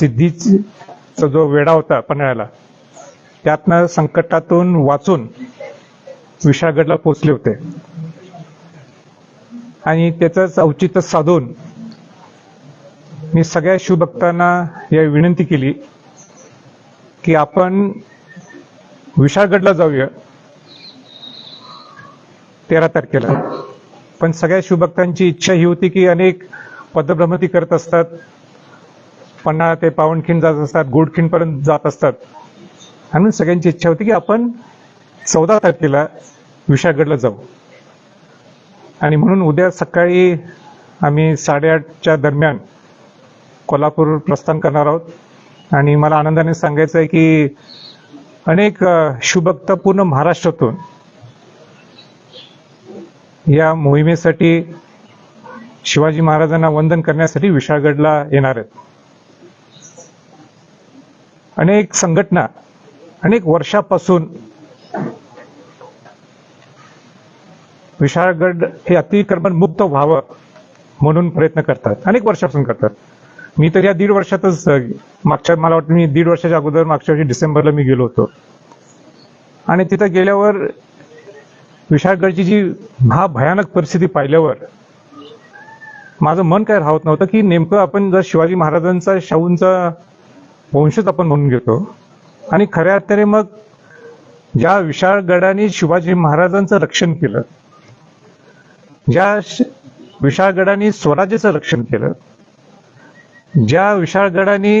सिद्धीचा जो वेढा होता पन्हाळ्याला त्यातनं संकटातून वाचून विशाळगडला पोचले होते. आणि त्याचंच औचित्य साधून मी सगळ्या शिवभक्तांना या विनंती केली की आपण विशाळगडला जाऊया तेरा तारखेला. पण सगळ्या शिवभक्तांची इच्छा ही होती की अनेक पदभ्रमती करत असतात. पन्हाळा ते पावनखिंड जात असतात गोडखिंडपर्यंत जात असतात. म्हणून सगळ्यांची इच्छा होती की आपण चौदा तारखेला विशाळगडला जाऊ. आणि म्हणून उद्या सकाळी आम्ही साडेआठच्या दरम्यान कोल्हापूर प्रस्थान करणार आहोत. आणि मला आनंदाने सांगायचं आहे की अनेक शुभक्त पूर्ण महाराष्ट्रातून या मोहिमेसाठी शिवाजी महाराजांना वंदन करण्यासाठी विशाळगडला येणार आहेत. अनेक संघटना अनेक वर्षापासून विशाळगड हे अतिक्रमण मुक्त व्हावं म्हणून प्रयत्न करतात. अनेक वर्षापासून करतात. मी तर या दीड वर्षातच मागच्या मला वाटतं मी दीड वर्षाच्या अगोदर मागच्या वर्षी डिसेंबरला मी गेलो होतो. आणि तिथं गेल्यावर विशाळगडची जी महाभयानक परिस्थिती पाहिल्यावर माझं मन काय राहत नव्हतं की नेमकं आपण जर शिवाजी महाराजांचा शाहूंचा वंशच आपण म्हणून घेतो. आणि खऱ्या अर्थाने मग ज्या विशाळगडाने शिवाजी महाराजांचं रक्षण केलं ज्या विशाळगडाने स्वराज्याचं रक्षण केलं ज्या विशाळगडाने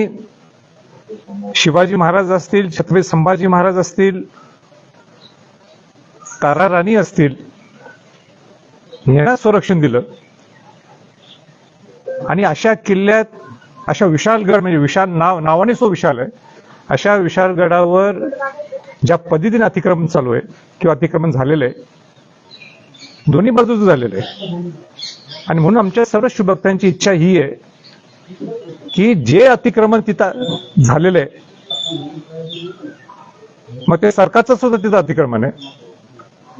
शिवाजी महाराज असतील छत्रपती संभाजी महाराज असतील तारा राणी असतील यांना संरक्षण दिलं. आणि अशा किल्ल्यात अशा विशालगड म्हणजे विशाल नाव नावाने सो विशाल आहे. अशा विशालगडावर ज्या पद्धतीने अतिक्रमण चालू आहे किंवा अतिक्रमण झालेलं आहे दोन्ही बाजूचं झालेलं आहे. आणि म्हणून आमच्या सर्व शुभक्तांची इच्छा ही आहे की जे अतिक्रमण तिथं झालेलं आहे मग ते सरकारचं सुद्धा तिथं अतिक्रमण आहे.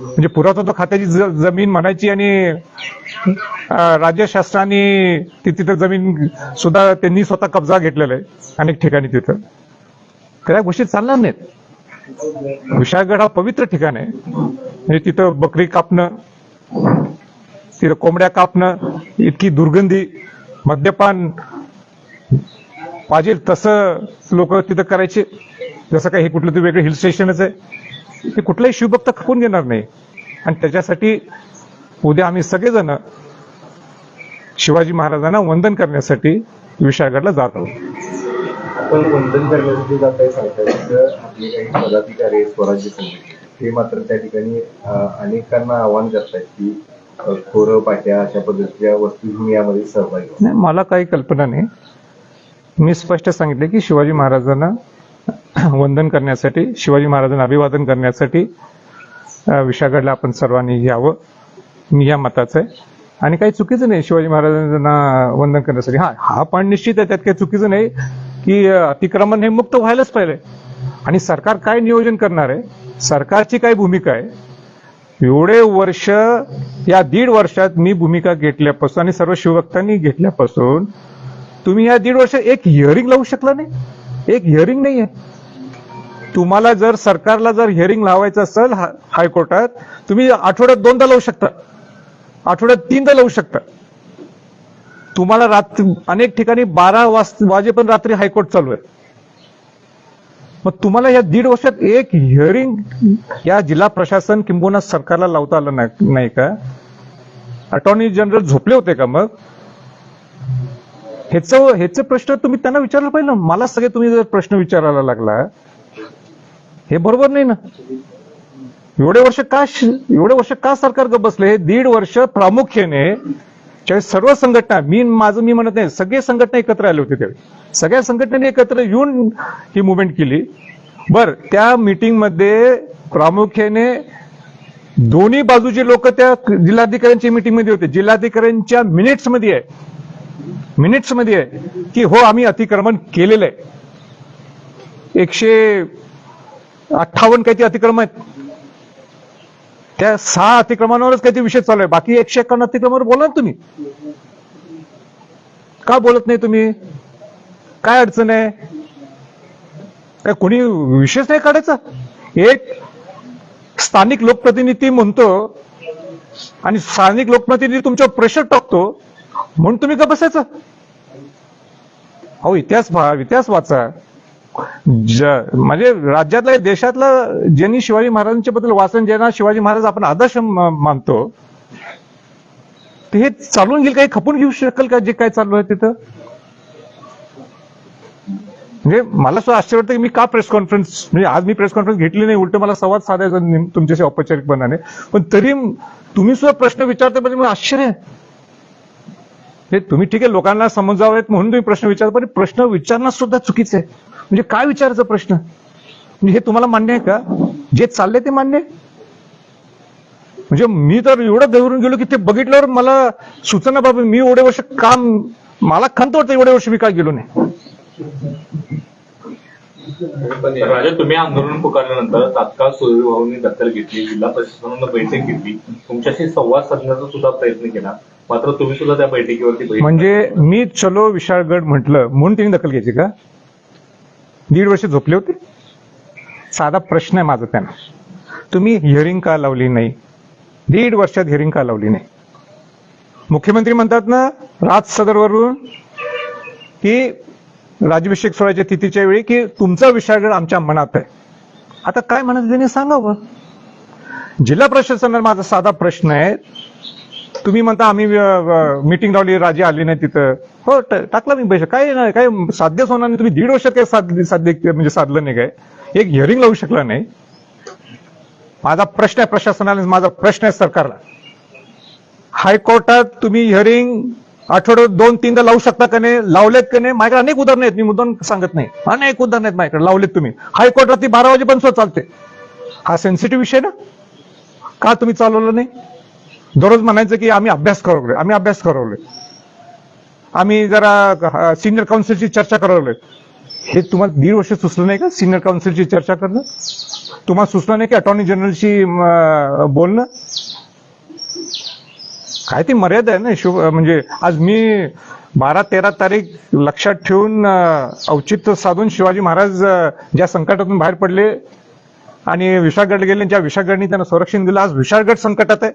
म्हणजे पुरातत्व खात्याची जमीन म्हणायची आणि राज्य शासनाने ती तिथं जमीन सुद्धा त्यांनी स्वतः कब्जा घेतलेला आहे अनेक ठिकाणी तिथं. तर या गोष्टी चालणार नाहीत. विशाळगड हा पवित्र ठिकाण आहे. म्हणजे तिथं बकरी कापणं तिथं कोंबड्या कापणं इतकी दुर्गंधी मद्यपान पाहिजे तसं लोक तिथं करायचे. जसं काही हे कुठलं तरी वेगळं हिल स्टेशनच आहे. ते कुठलाही शिवभक्त खपून घेणार नाही. आणि त्याच्यासाठी उद्या आम्ही सगळेजण शिवाजी महाराजांना वंदन करण्यासाठी विशाळगडला जात आहोत. आपण वंदन करण्यासाठी जात आहे सांगताय आपले काही पदाधिकारी स्वराज्य संघटनेचे ते मात्र त्या ठिकाणी अनेकांना आव्हान करतायत की खोरं पाट्या अशा पद्धतीच्या वस्तू यामध्ये सहभागी. नाही मला काही कल्पना नाही. मी स्पष्ट सांगितले की शिवाजी महाराजांना वंदन करण्यासाठी शिवाजी महाराजांना अभिवादन करण्यासाठी अं, आपण सर्वांनी यावं. मी या मताचं आहे. आणि काही चुकीचं नाही शिवाजी महाराजांना वंदन करण्यासाठी. हा हा पण निश्चित आहे त्यात काही चुकीचं नाही की अतिक्रमण हे मुक्त व्हायलाच पाहिजे. आणि सरकार काय नियोजन करणार आहे? सरकारची काय भूमिका आहे? एवढे वर्ष या दीड वर्षात मी भूमिका घेतल्यापासून आणि सर्व शिवभक्तांनी घेतल्यापासून तुम्ही या दीड वर्ष एक हिअरिंग लावू शकला नाही. एक हिअरिंग नाही आहे. तुम्हाला जर सरकारला जर हिअरिंग लावायचं असेल हायकोर्टात तुम्ही आठवड्यात दोनदा लावू शकता. आठवड्यात तीनदा लावू शकता. तुम्हाला रात्री अनेक ठिकाणी बारा वाज पण रात्री हायकोर्ट चालू आहे. मग तुम्हाला या दीड वर्षात एक हिअरिंग या जिल्हा प्रशासन किंबहुना सरकारला लावता आलं नाही नाही का? अटॉर्नी जनरल झोपले होते का मग? ह्याच ह्याचे प्रश्न तुम्ही त्यांना विचारलं पाहिजे ना. मला सगळे तुम्ही जर प्रश्न विचारायला लागला हे बरोबर नाही ना? एवढे वर्ष का एवढे वर्ष का सरकार ग बसले? हे दीड वर्ष प्रामुख्याने सर्व संघटना मी माझं मी म्हणत नाही सगळे संघटना एकत्र आले होते त्यावेळी. सगळ्या संघटनेने एकत्र येऊन ही मुवमेंट केली. बर त्या मीटिंगमध्ये प्रामुख्याने दोन्ही बाजूचे लोक त्या जिल्हाधिकाऱ्यांच्या मीटिंगमध्ये होते. जिल्हाधिकाऱ्यांच्या मिनिट्समध्ये आहे. मिनिट्समध्ये आहे की हो आम्ही अतिक्रमण केलेलं आहे. एकशे अठ्ठावन्न काही ते आहेत. त्या सहा अतिक्रमणावरच काही ते विषय चालू आहे. बाकी एकशे एकावन्न अतिक्रमावर बोला तुम्ही. का बोलत नाही तुम्ही? काय अडचण आहे? काय कोणी विशेष नाही काढायचा? एक स्थानिक लोकप्रतिनिधी म्हणतो आणि स्थानिक लोकप्रतिनिधी तुमच्यावर प्रेशर टाकतो म्हणून तुम्ही का बसायचं. अहो इतिहास पहा इतिहास वाचा. ज- म्हणजे राज्यातला देशातलं ज्यांनी शिवाजी महाराजांच्या बद्दल वाचन ज्यांना शिवाजी महाराज आपण आदर्श मानतो ते हे चालून घेईल काही खपून घेऊ शकेल का जे काय चालू आहे तिथं? म्हणजे मला सुद्धा आश्चर्य वाटतं की मी का प्रेस कॉन्फरन्स म्हणजे आज मी प्रेस कॉन्फरन्स घेतली नाही उलट मला संवाद साधायचा तुमच्याशी औपचारिकपणाने. पण तरी तुम्ही सुद्धा प्रश्न विचारता म्हणजे मला आश्चर्य तुम्ही ठीक आहे लोकांना समजावेत म्हणून तुम्ही प्रश्न विचारता पण प्रश्न विचारणं सुद्धा चुकीचं आहे. म्हणजे काय विचारायचं प्रश्न? म्हणजे हे तुम्हाला मान्य आहे का? जे चाललंय ते मान्य आहे? म्हणजे मी तर एवढं दवरून गेलो की ते बघितल्यावर मला सूचना बाबा मी एवढे वर्ष काम मला खंत वाटतं एवढे वर्ष मी काय गेलो नाही. राजा तुम्ही आंदोलन पुकारल्यानंतर तात्काळ सूर्यभाऊंनी दखल घेतली जिल्हा प्रशासनानं बैठक घेतली. तुमच्याशी संवाद साधण्याचा सुद्धा प्रयत्न केला. मात्र तुम्ही सुद्धा त्या बैठकीवरती म्हणजे मी चलो विशाळगड म्हटलं म्हणून तिने दखल घ्यायची का? दीड वर्ष झोपले होते? साधा प्रश्न आहे माझा त्यांना. तुम्ही हिअरिंग का लावली नाही? दीड वर्षात हिअरिंग का लावली नाही? मुख्यमंत्री म्हणतात ना राज सदरवरून की राज्याभिषेक सोहळ्याच्या तिथीच्या वेळी की तुमचा विशाळगड आमच्या मनात आहे. आता काय म्हणत त्यांनी सांगावं? जिल्हा प्रशासनाला माझा साधा प्रश्न आहे. तुम्ही म्हणता आम्ही मीटिंग लावली राजे आले नाही तिथं. हो टाकला मी पैसे. काय नाही काय साध्यच होणार नाही तुम्ही दीड वर्षात काय साध्य साध्य म्हणजे साधलं नाही काय? एक हिअरिंग लावू शकला नाही. माझा प्रश्न आहे प्रशासनाला माझा प्रश्न आहे सरकारला. हायकोर्टात तुम्ही हिअरिंग आठवड्यात दोन तीनदा लावू शकता का नाही लावलेत का नाही माझ्याकडे अनेक उदाहरणं आहेत. मी मुद्दाम सांगत नाही. अनेक उदाहरणं आहेत माझ्याकडे. लावलेत तुम्ही. हायकोर्टात ती बारा वाजेपर्यंत सुद्धा चालते. हा सेन्सिटिव्ह विषय ना? का तुम्ही चालवलं नाही? दररोज म्हणायचं की आम्ही अभ्यास करवलोय आम्ही अभ्यास करवलोय. आम्ही जरा सिनियर काउन्सिलची चर्चा करवलोय. हे तुम्हाला दीड वर्ष सुचलं नाही का? सिनियर काउन्सिलची चर्चा करणं? तुम्हाला सुचलं नाही की अटॉर्नी जनरलशी बोलणं? काय ती मर्यादा आहे ना शुभ म्हणजे आज मी बारा तेरा तारीख लक्षात ठेवून औचित्य साधून शिवाजी महाराज ज्या संकटातून बाहेर पडले आणि विशाळगड गेले ज्या विशाळगडनी त्यांना संरक्षण दिलं आज विशाळगड संकटात आहे.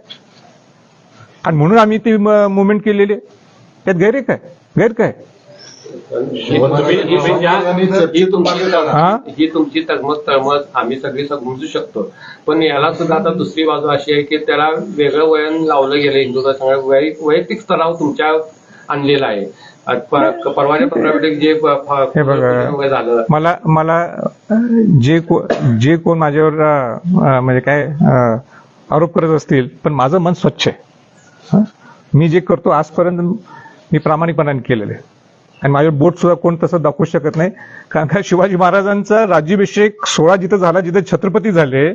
आणि म्हणून आम्ही ती मुवमेंट केलेली. आहे. त्यात गैर आहे. काय? गैर काय ज्या ही तुमची तुमची तगमत तळमत आम्ही सगळी समजू शकतो. पण याला सुद्धा आता दुसरी बाजू अशी आहे की त्याला वेगळं वयन लावलं गेलं हिंदू संघ वैयक्तिक स्तरावर तुमच्या आणलेला आहे. आज प- परवाच्या पत्रापैकी जे हे झालं. मला मला जे को जे कोण माझ्यावर म्हणजे काय आरोप करत असतील पण माझं मन स्वच्छ आहे? मी जे करतो आजपर्यंत मी प्रामाणिकपणाने केलेलं आहे. आणि माझं बोट सुद्धा कोण तसं दाखवू शकत नाही. कारण का शिवाजी महाराजांचा राज्याभिषेक सोहळा जिथं झाला जिथे छत्रपती झाले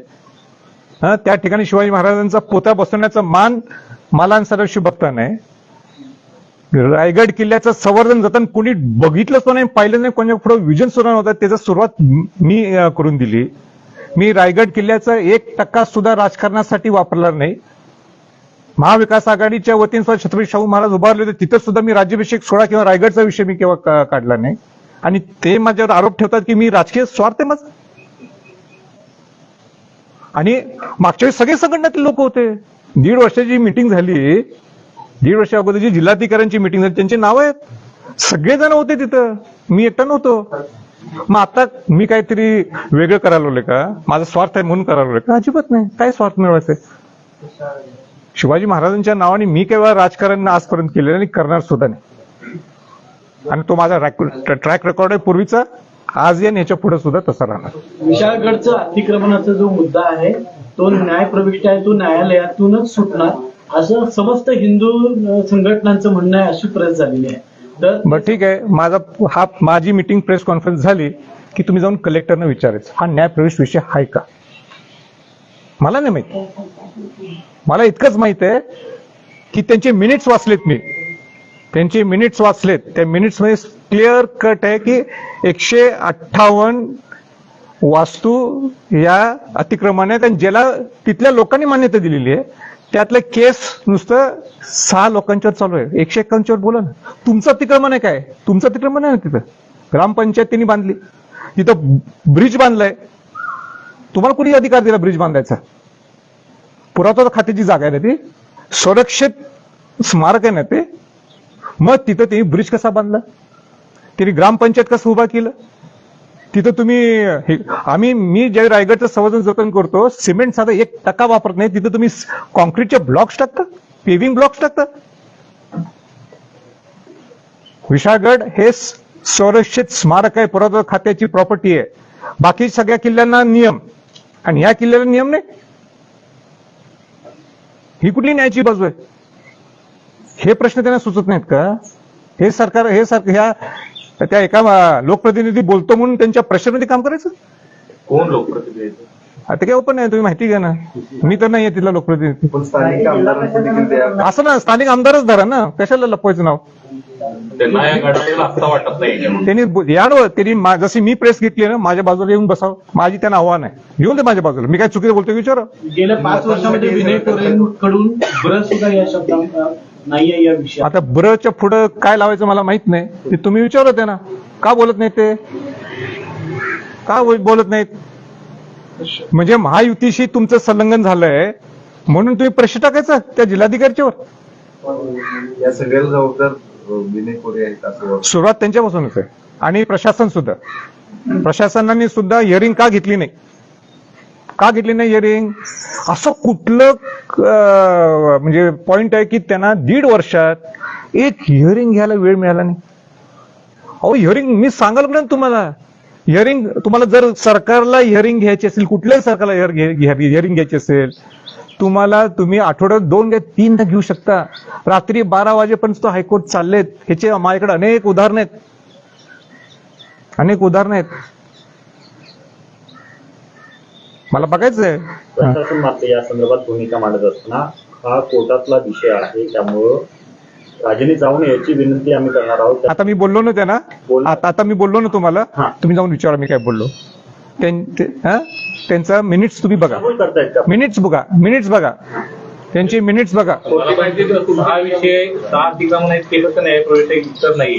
त्या ठिकाणी शिवाजी महाराजांचा पोता बसवण्याचा मान मला आणि सदाशिव नाही. रायगड किल्ल्याचं संवर्धन जतन कोणी बघितलंच नाही पाहिलं नाही कोणी पुढे विजन सुद्धा नव्हतं. त्याचा सुरुवात मी करून दिली. मी रायगड किल्ल्याचा एक टक्का सुद्धा राजकारणासाठी वापरला नाही. महाविकास आघाडीच्या वतीने सुद्धा छत्रपती शाहू महाराज उभारले होते. तिथं सुद्धा मी राज्याभिषेक सोहळा किंवा रायगडचा विषय मी केव्हा काढला नाही. आणि ते माझ्यावर आरोप ठेवतात की मी राजकीय स्वार्थ माझ. आणि मागच्या वेळी सगळे संघटनातील लोक होते. दीड वर्षाची मिटिंग झाली दीड वर्षा अगोदर जी जिल्हाधिकाऱ्यांची मिटिंग झाली त्यांची नावं आहेत. सगळेजण होते तिथं. मी एकटा नव्हतो. मग आता मी काहीतरी वेगळं करायला का? माझा स्वार्थ आहे म्हणून करायला का? अजिबात नाही. काय स्वार्थ मिळवायचंय? शिवाजी महाराजांच्या नावाने मी केव्हा राजकारण आजपर्यंत केलेलं आणि करणार सुद्धा नाही. आणि तो माझा ट्रॅक रेकॉर्ड आहे पूर्वीचा. आज या याच्यापुढे सुद्धा तसा राहणार. विशाळगडचं अतिक्रमणाचा जो मुद्दा आहे तो न्यायप्रविष्ट आहे तो न्यायालयातूनच सुटणार. असं समस्त हिंदू संघटनांचं म्हणणं आहे अशी प्रत झालेली आहे. बरं ठीक आहे. माझा हा माझी मीटिंग प्रेस कॉन्फरन्स झाली की तुम्ही जाऊन कलेक्टरनं विचारायचं. हा न्यायप्रवेश विषय आहे का? मला नाही माहीत. मला इतकंच माहीत आहे की त्यांचे मिनिट्स वाचलेत मी. त्यांचे मिनिट्स वाचलेत. त्या मिनिट्समध्ये क्लिअर कट आहे की एकशे अठ्ठावन्न वास्तू या अतिक्रमण आहेत. आणि ज्याला तिथल्या लोकांनी मान्यता दिलेली आहे त्यातलं केस नुसतं सहा लोकांच्यावर चालू आहे. एकशे एक्कावन्नच्यावर बोला ना. तुमचं अतिक्रमण आहे काय? तुमचं अतिक्रमण आहे ना तिथं? ग्रामपंचायत त्यांनी बांधली. तिथं ब्रिज बांधलाय. तुम्हाला कोणी अधिकार दिला ब्रिज बांधायचा? पुरातत्व खात्याची जागा आहे ना ती? संरक्षित स्मारक आहे ना ते? मग तिथं त्यांनी ब्रिज कसा बांधला? त्यांनी ग्रामपंचायत कसं उभा केलं? तिथं तुम्ही हे आम्ही मी जे रायगडचं संवर्धन जतन करतो सिमेंट साधा एक टक्का वापरत नाही. तिथं तुम्ही कॉन्क्रीटचे ब्लॉक्स टाकता? पेविंग ब्लॉक्स टाकता? विशाळगड हे संरक्षित स्मारक आहे. पुरातत्व खात्याची प्रॉपर्टी आहे. बाकी सगळ्या किल्ल्यांना नियम. आणि या किल्ल्याला नियम नाही. ही कुठली न्यायची बाजू आहे? हे प्रश्न त्यांना सुचत नाहीत का? हे सरकार हे सरकार ह्या त्या एका लोकप्रतिनिधी बोलतो म्हणून त्यांच्या प्रेशरमध्ये काम करायचं? कोण लोकप्रतिनिधी आता काय ओपन आहे तुम्ही माहिती घ्या ना. मी तर नाही आहे तिथला लोकप्रतिनिधी पण स्थानिक आमदारांचं देखील त्या असं ना स्थानिक आमदारच धरा ना. कशाला लपवायचं नाव? त्यांना या वाटत नाही. त्यांनी बो- यावं त्यांनी मा- जशी मी प्रेस घेतली ना माझ्या बाजूला येऊन बसावं. माझी त्यांना आव्हान आहे. येऊन दे माझ्या बाजूला. मी काय चुकीचं बोलतो विचारा? गेल्या पाच वर्षामध्ये विनय कोरेंकडून बरं सुद्धा या शब्दात नाहीये या विषयात. आता ब्रच्या पुढं काय लावायचं मला माहीत नाही. ते तुम्ही विचारत आहे ना. का बोलत नाही ते? का बोल- बोलत नाहीत? म्हणजे महायुतीशी तुमचं संलग्न झालंय म्हणून तुम्ही प्रश्न टाकायचा त्या जिल्हाधिकारीच्यावर या सगळ्याला जबाबदार विनय कोरे आहेत असं. सुरुवात त्यांच्यापासूनच आहे. आणि प्रशासन सुद्धा. प्रशासनाने सुद्धा हिअरिंग का घेतली नाही? का घेतली नाही हिअरिंग असं कुठलं म्हणजे पॉइंट आहे की त्यांना दीड वर्षात एक हिअरिंग घ्यायला वेळ मिळाला नाही? अहो हिअरिंग मी सांगाल तुम्हाला. हिअरिंग तुम्हाला जर सरकारला हिअरिंग घ्यायची असेल कुठल्याही सरकारला हिअरिंग घ्यायची असेल तुम्हाला तुम्ही आठवड्यात दोन काय तीनदा घेऊ शकता. रात्री बारा वाजेपर्यंत तो हायकोर्ट चाललेत. ह्याचे माझ्याकडे अनेक उदाहरण आहेत. अनेक उदाहरण आहेत. मला बघायचंय. प्रशासन मात्र या संदर्भात भूमिका मांडत असताना हा कोर्टातला विषय आहे. त्यामुळं राजेने जाऊन याची विनंती आम्ही करणार आहोत. आता मी बोललो ना त्यांना? बोल. आता आता मी बोललो ना तुम्हाला? हा. तुम्ही जाऊन विचारा मी काय बोललो. त्यां- ते- हा? त्यांचा मिनिट्स तुम्ही बघा. त्यामुळे करतायत का? मिनिट्स बघा. मिनिट्स बघा. त्यांची मिनिट्स बघा. मला माहिती आहे की हा विषय दहा अतिक्रमण आहेत केलं तर न्याय प्रविष्ट उत्तर नाही.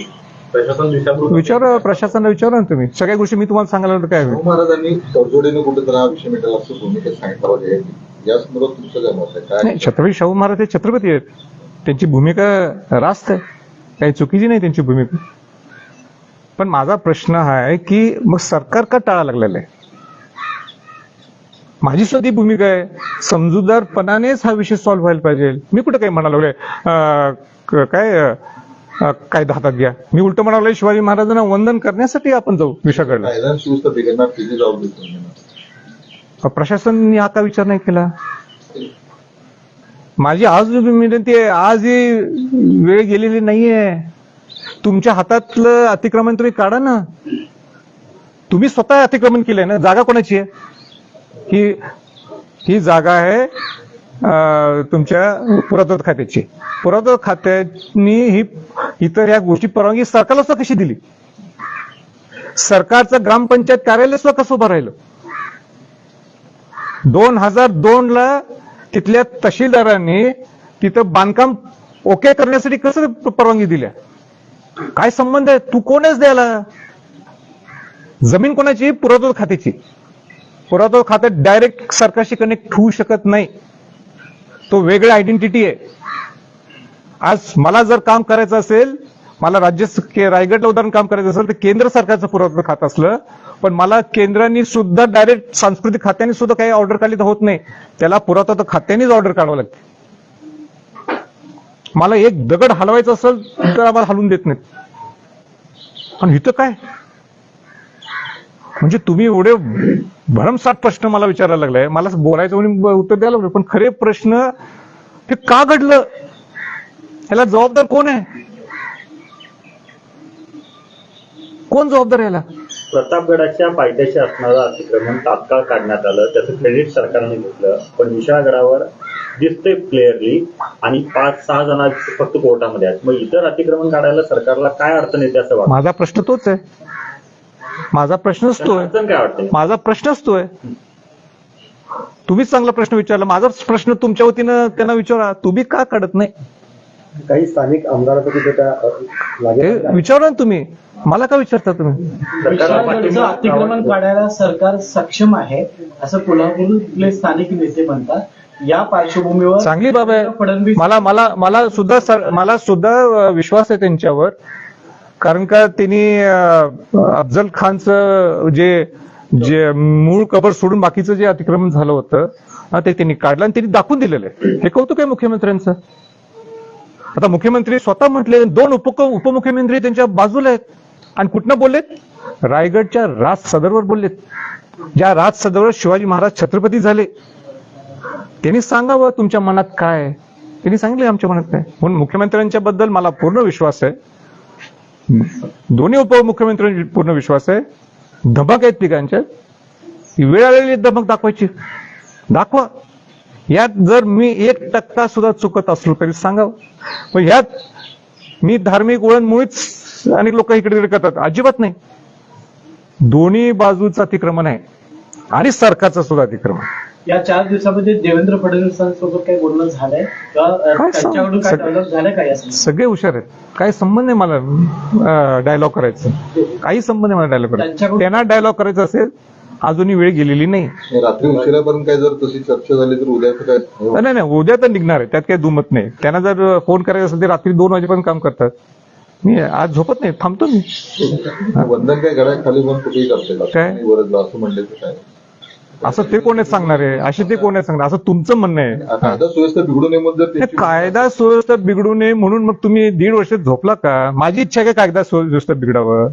प्रशासन दिशाभूल विचारा प्रशासनाला विचारा ना तुम्ही. सगळ्या गोष्टी मी तुम्हाला सांगायला लागलो काय शाहू महाराजांनी तडजोडीने कुठेतरी हा विषय मिटेल असं भूमिका सांगितलं पाहिजे. या संदर्भात तुमचं काय मत आहे? काय? नाही छत्रपती शाहू महाराज हे छत्रपती आहेत. त्यांची भूमिका रास्त आहे. काही चुकीची नाही त्यांची भूमिका. पण माझा प्रश्न हा आहे की मग सरकार का टाळा लागलेला आहे? माझी सुद्धा ती भूमिका आहे. समजूतदारपणानेच हा विषय सॉल्व्ह व्हायला पाहिजे. मी कुठं काही म्हणालो काय कायदा हातात घ्या. मी उलट म्हणालो शिवाजी महाराजांना वंदन करण्यासाठी आपण जाऊ घेणार. प्रशासनाने हा का विचार नाही केला? माझी आज विनंती आहे आज ही वेळ गेलेली नाहीये. तुमच्या हातातलं अतिक्रमण तुम्ही काढा ना. तुम्ही स्वतः अतिक्रमण केलंय ना. जागा कोणाची आहे? ही ही जागा आहे तुमच्या पुरातत्व खात्याची. पुरातत्व खात्यानी ही इतर या गोष्टी परवानगी सरकारला सुद्धा कशी दिली? सरकारचं ग्रामपंचायत कार्यालय सुद्धा कसं उभं राहिलं? दोन हजार दोन ला तिथल्या तहसीलदारांनी तिथं बांधकाम ओके करण्यासाठी कसं परवानगी दिल्या? काय संबंध आहे? तू कोण आहेस द्यायला? जमीन कोणाची? पुरातत्व खात्याची. पुरातत्व खात्यात डायरेक्ट सरकारशी कनेक्ट होऊ शकत नाही. तो वेगळा आयडेंटिटी आहे. आज मला जर काम करायचं असेल मला राज्य रायगडला उदाहरण काम करायचं असेल तर केंद्र सरकारचं पुरातत्व खातं असलं पण मला केंद्राने सुद्धा डायरेक्ट सांस्कृतिक खात्याने सुद्धा काही ऑर्डर काढली तर होत नाही. त्याला पुरातत्व खात्यानेच ऑर्डर काढावं लागते. मला एक दगड हलवायचं असेल तर आम्हाला हलवून देत नाहीत. आणि इथं काय? म्हणजे तुम्ही एवढे भरमसाठ प्रश्न मला विचारायला लागलाय. मला बोलायचं म्हणून उत्तर द्यायला लागलं पण खरे प्रश्न हे का घडलं? ह्याला जबाबदार कोण आहे? कोण जबाबदार याला प्रतापगडाच्या पायथ्याशी असणारं अतिक्रमण तात्काळ काढण्यात आलं. त्याचं क्रेडिट सरकारने घेतलं. पण विशाळगडावर दिसतंय क्लिअरली आणि पाच सहा जण फक्त कोर्टामध्ये आहेत. मग इतर अतिक्रमण काढायला सरकारला काय अडचण येते असं वाटतं? माझा प्रश्न तोच आहे. माझा प्रश्नच तो आहे अडचण काय वाटते? माझा प्रश्नच तो आहे तुम्हीच चांगला प्रश्न विचारला. माझा प्रश्न तुमच्या वतीनं त्यांना विचारा. तुम्ही का काढत नाही? काही स्थानिक आमदाराचं तिथे त्या हे विचारा ना तुम्ही. मला का विचारता तुम्ही? अतिक्रमण काढायला सरकार सक्षम आहे असं कोल्हापूरले स्थानिक नेते म्हणतात. या पार्श्वभूमीवर चांगली बाब आहे. फडणवीस मला मला मला सुद्धा सर- मला सुद्धा विश्वास आहे त्यांच्यावर. कारण का त्यांनी अफजल खानचं जे जे मूळ कबर सोडून बाकीचं जे अतिक्रमण झालं होतं ते त्यांनी काढलं आणि त्यांनी दाखवून दिलेलं आहे. हे कौतुक आहे मुख्यमंत्र्यांचं? आता मुख्यमंत्री स्वतः म्हटले दोन उप उपमुख्यमंत्री त्यांच्या बाजूला आहेत. आणि कुठनं बोललेत? रायगडच्या राज सदरवर बोललेत. ज्या राज सदरवर शिवाजी महाराज छत्रपती झाले. त्यांनी सांगावं तुमच्या मनात काय? त्यांनी सांगितले आमच्या मनात काय? म्हणून मुख्यमंत्र्यांच्या बद्दल मला पूर्ण विश्वास आहे. दोन्ही उपमुख्यमंत्र्यांची पूर्ण विश्वास आहे. धमक आहेत तिघांच्या वेळ आलेली धमक दाखवायची. दाखवा. यात जर मी एक टक्का सुद्धा चुकत असलो तरी सांगावं. पण ह्यात मी धार्मिक वळण मुळीच अनेक लोक इकडे तिकडे करतात. अजिबात नाही. दोन्ही बाजूचं अतिक्रमण आहे. आणि सरकारचं सुद्धा अतिक्रमण या चार दिवसामध्ये देवेंद्र फडणवीसांसोबत काही बोलणं झालंय? काय? सगळे हुशार आहेत. काही संबंध नाही मला डायलॉग करायचं. काही संबंध नाही मला डायलॉग करायचं. त्यांना डायलॉग करायचा असेल अजूनही वेळ गेलेली नाही. रात्री उशिरापर्यंत काय जर तशी चर्चा झाली तर उद्याचं काय? नाही नाही उद्या तर निघणार आहे. त्यात काही दुमत नाही. त्यांना जर फोन करायचा असेल तर रात्री दोन वाजेपर्यंत काम करतात. मी आज झोपत नाही थांबतो मी. वंदन काय घड्याळ खाली पण कुठेही करते काय? वरदला असं म्हणलं तर काय? असं ते कोण सांगणार आहे? असे ते कोण सांगणार? असं तुमचं म्हणणं आहे. कायदा सुव्यवस्था बिघडू नये म्हणून जर नाही, त्याची- कायदा सुव्यवस्था बिघडू नये म्हणून मग तुम्ही दीड वर्ष झोपला का? माझी इच्छा आहे का कायदा सुव्यवस्था बिघडावं?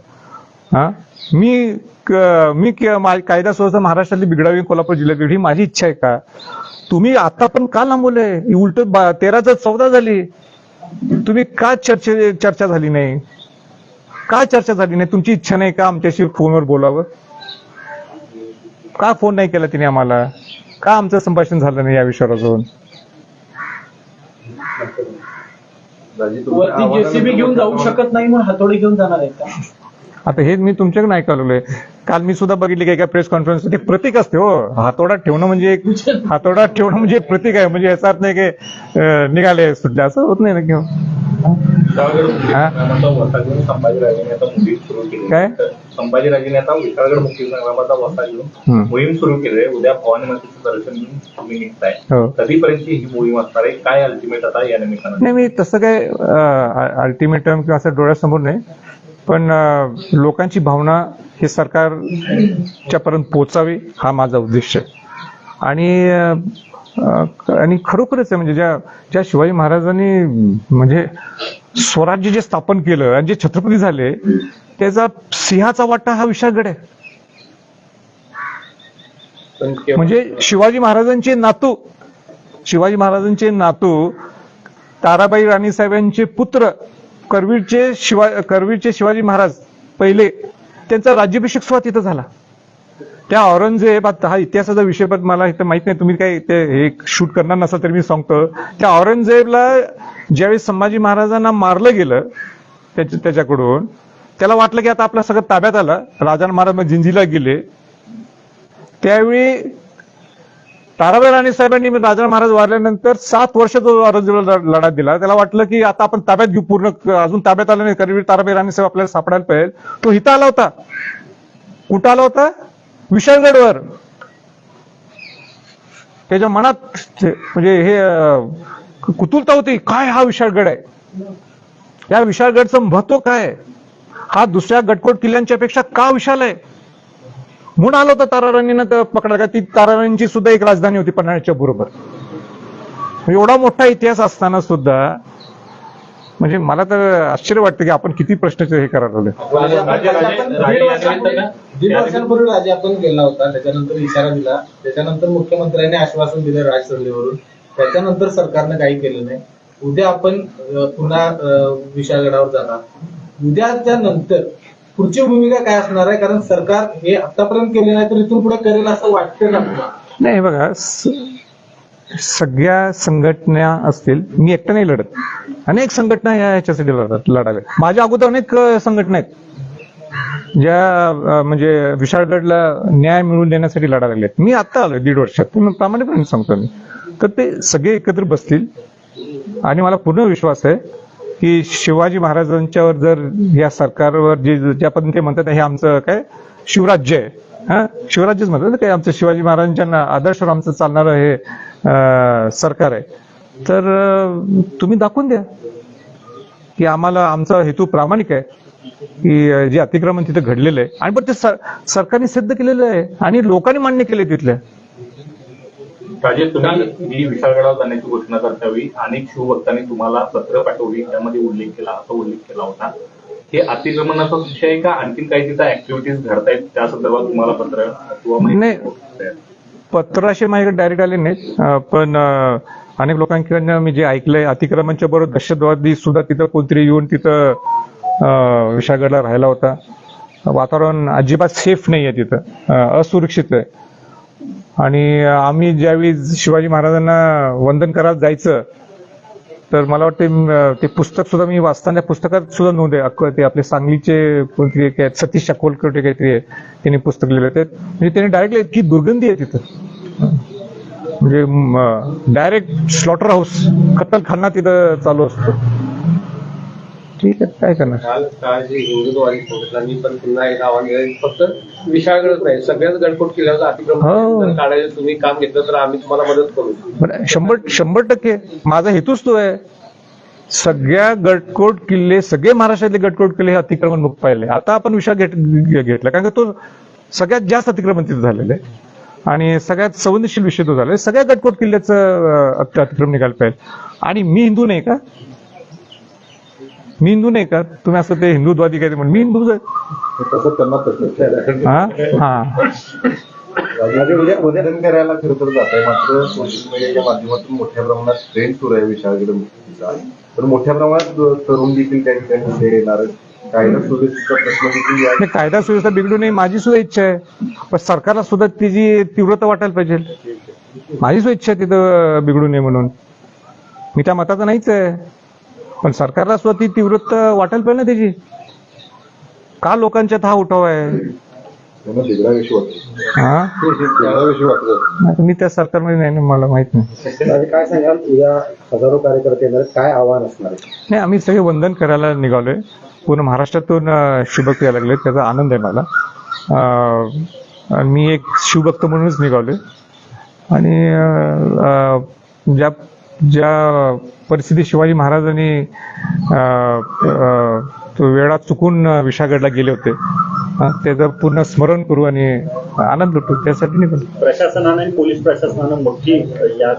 हा? मी मी कायदा सुव्यवस्था महाराष्ट्रातली बिघडावी कोल्हापूर जिल्ह्यात ही माझी इच्छा आहे का? तुम्ही आता पण का लांबवलंय उलट तेराचा चौदा झाली तुम्ही का चर्चे चर्चा झाली नाही? का चर्चा झाली नाही? तुमची इच्छा नाही का आमच्याशी फोनवर बोलावं? का फोन नाही केला तिने आम्हाला? का आमचं संभाषण झालं नाही या विषयावर अजून? वरती जेसीबी घेऊन जाऊ शकत नाही म्हणून हातोडी घेऊन जाणार आहे का? आता हे मी तुमच्याकडे नाही कळवलंय काल मी सुद्धा बघितले की एका प्रेस कॉन्फरन्स ते प्रतीक असते हो. हातोडात ठेवणं म्हणजे एक हातोडात ठेवणं म्हणजे एक प्रतीक आहे. म्हणजे याचा अर्थ नाही की निघाले सुटले असं होत नाही ना हा? घेऊन केली काय? संभाजीराजेने आता विशाळगड मुक्तीसंग्रामाचा वसा घेऊन. मोहीम सुरू केली. आहे उद्या भवानी मातेचं दर्शन तुम्ही निघताय. हो कधीपर्यंत ही मोहीम असणार आहे काय अल्टिमेट आता या निमित्तानं नाही मी तसं काय अल्टिमेटम किंवा असं डोळ्यासमोर नाही. पण लोकांची भावना हे सरकारच्या पर्यंत पोहोचावी हा माझा उद्देश आहे. आणि आणि खरोखरच आहे म्हणजे ज्या ज्या शिवाजी महाराजांनी म्हणजे स्वराज्य जे स्थापन केलं आणि जे छत्रपती झाले त्याचा सिंहाचा वाटा हा विशाळगड आहे. म्हणजे शिवाजी महाराजांचे नातू शिवाजी महाराजांचे नातू ताराबाई राणीसाहेबांचे पुत्र करवीरचे शिवा करवीरचे शिवाजी महाराज पहिले त्यांचा राज्याभिषेक सुद्धा तिथं झाला. त्या औरंगजेब आता हा इतिहासाचा विषय पण मला इथं माहीत नाही तुम्ही काय ते हे शूट करणार नसा तरी मी सांगतो. त्या औरंगजेबला ज्यावेळी संभाजी महाराजांना मारलं गेलं त्याच्या त्याच्याकडून त्याला वाटलं की आता आपलं सगळं ताब्यात आलं. राजा महाराज मग जिंजीला गेले. त्यावेळी ताराबाई राणे साहेबांनी राजाराम महाराज वारल्यानंतर सात वर्ष जो औरंगजेबाला लढ- लढा दिला त्याला वाटलं की आता आपण ताब्यात घेऊ पूर्ण अजून ताब्यात आलं नाही करवीर ताराबाई राणे साहेब आपल्याला सापडायला पाहिजे. तो इथं आला होता. कुठं आला होता? विशाळगडवर त्याच्या मनात म्हणजे हे कुतुलता होती काय हा विशाळगड आहे? या विशाळगडचं महत्त्व काय हा दुसऱ्या गडकोट किल्ल्यांच्या पेक्षा का विशाल आहे? म्हणून आलं होतं ताराराणीनं तर पकडा का ती ताराराणीची सुद्धा एक राजधानी होती पन्हाळ्याच्या बरोबर एवढा मोठा इतिहास असताना सुद्धा म्हणजे मला तर आश्चर्य वाटतं की आपण किती प्रश्नाचे हे करायला लागले राजे- राजे- राजे- केला होता त्याच्यानंतर इशारा दिला. त्याच्यानंतर मुख्यमंत्र्यांनी आश्वासन दिलं राजसभेवरून त्याच्यानंतर सरकारनं काही केलं नाही. उद्या आपण पुन्हा विशाळगडावर जाणार. उद्याच्या नंतर पुढची भूमिका काय असणार आहे? कारण सरकार हे आतापर्यंत केले नाही तर इथून पुढे करेल असं वाटतं ना नाही बघा सगळ्या संघटना असतील मी एकटं नाही लढत. अनेक संघटना या ह्याच्यासाठी लढत लढाव्या माझ्या अगोदर अनेक संघटना आहेत. ज्या म्हणजे विशाळगडला न्याय मिळवून देण्यासाठी लढा लागल्यात मी आता आलोय दीड वर्षात. पूर्ण प्रामाणिकपणे सांगतो मी. तर ते सगळे एकत्र बसतील. आणि मला पूर्ण विश्वास आहे की शिवाजी महाराजांच्यावर जर या सरकारवर जे ज्या पद्धतीने म्हणतात हे आमचं काय शिवराज्य आहे हा? शिवराज्यच म्हणतात ना काय आमचं शिवाजी महाराजांच्या आदर्शवर आदर्शावर आमचं चालणारं हे सरकार आहे. तर तुम्ही दाखवून द्या की आम्हाला आमचा हेतू प्रामाणिक आहे की जे अतिक्रमण तिथे घडलेलं आहे. आणि पण ते सर- सरकारने सिद्ध केलेलं आहे आणि लोकांनी मान्य केले तिथल्या राजेश तुम्ही ही विशाळगडावर जाण्याची घोषणा करतावेळी अनेक शिवभक्तांनी तुम्हाला पत्र पाठवली त्यामध्ये उल्लेख केला असा उल्लेख केला होता हे अतिक्रमणाचा विषय आहे का आणखीन काही तिथं ऍक्टिव्हिटीज घडतायत त्या संदर्भात तुम्हाला पत्र किंवा नाही. आहे? पत्र असे माझ्याकडे डायरेक्ट आले नाहीत पण अनेक लोकांकडनं मी जे ऐकलंय अतिक्रमणच्या बरोबर दहशतवादी सुद्धा तिथं कोणतरी येऊन तिथं विशाळगडला राहिला होता वातावरण अजिबात सेफ नाही आहे तिथं असुरक्षित आहे आणि आम्ही ज्यावेळी शिवाजी महाराजांना वंदन करायला जायचं तर मला वाटते ते पुस्तक सुद्धा मी वाचताना पुस्तकात सुद्धा नोंद आहे. अख्खं ते आपले सांगलीचे कोणतरी एक सतीश अकोलकटे काहीतरी आहे त्यांनी पुस्तक लिहिलं ते म्हणजे त्यांनी डायरेक्टली इतकी दुर्गंधी आहे तिथं. म्हणजे डायरेक्ट स्लॉटर हाऊस कत्तलखाना तिथं चालू असतो. ठीक आहे काय करणार? काल जे पण पुन्हा एक आव्हान केलं फक्त विशाळगडच नाही सगळ्याच गडकोट किल्ल्याचं हो. अतिक्रमण जर काढायचं तुम्ही काम घेतलं तर आम्ही तुम्हाला मदत करू. शंभर शंभर टक्के. माझा हेतूच तो आहे. सगळ्या गडकोट किल्ले सगळे महाराष्ट्रातले गडकोट किल्ले हे अतिक्रमण मुक्त पाहिले. आता आपण विषय घेत घेतला कारण का तो सगळ्यात जास्त अतिक्रमण तिथे झालेलं आहे. आणि सगळ्यात संवेदनशील विषय तो झाला सगळ्या गडकोट किल्ल्याचं अं, अति- अतिक्रमण निघायला पाहिजे. आणि मी हिंदू नाही का? मी हिंदू नाही का? तुम्ही असं ते हिंदुत्वादी काय म्हणून मी हिंदूच आहे हा? हा. राजे उद्या वंदन करायला खरं तर जात आहे मात्र सोशल मीडियाच्या माध्यमातून मोठ्या प्रमाणात ट्रेंड सुरू आहे तर मोठ्या प्रमाणात तरुण देखील त्या ठिकाणी हजेरी येणार कायदा सुव्यवस्थेचा प्रश्न देखील कायदा सुव्यवस्था बिघडू नये माझी सुद्धा इच्छा आहे. पण सरकारला सुद्धा तिची तीव्रता वाटायला पाहिजे. माझी सुद्धा इच्छा आहे तिथं बिघडू नये म्हणून. मी त्या मताचा नाहीच आहे. पण सरकारला सुद्धा ती तीव्रता वाटायला पाहिजे ना त्याची. का लोकांच्यात हा उठाव आहे? हा? मी त्या सरकारमध्ये नाही ना, मला माहीत नाही. काय सांगाल? उद्या हजारो कार्यकर्ते येणार काय आव्हान असणार नाही आम्ही सगळे वंदन करायला निघालोय. पूर्ण महाराष्ट्रातून अं, शिवभक्त यायला लागले त्याचा आनंद आहे मला. मी एक शिवभक्त म्हणूनच निघालोय. आणि ज्या ज्या परिस्थितीत शिवाजी महाराजांनी वेळा चुकून विशागडला गेले होते त्याचं पूर्ण स्मरण करू आणि आनंद लुटू त्यासाठी निघालो. प्रशासनाने पोलीस प्रशासनानं मोठी या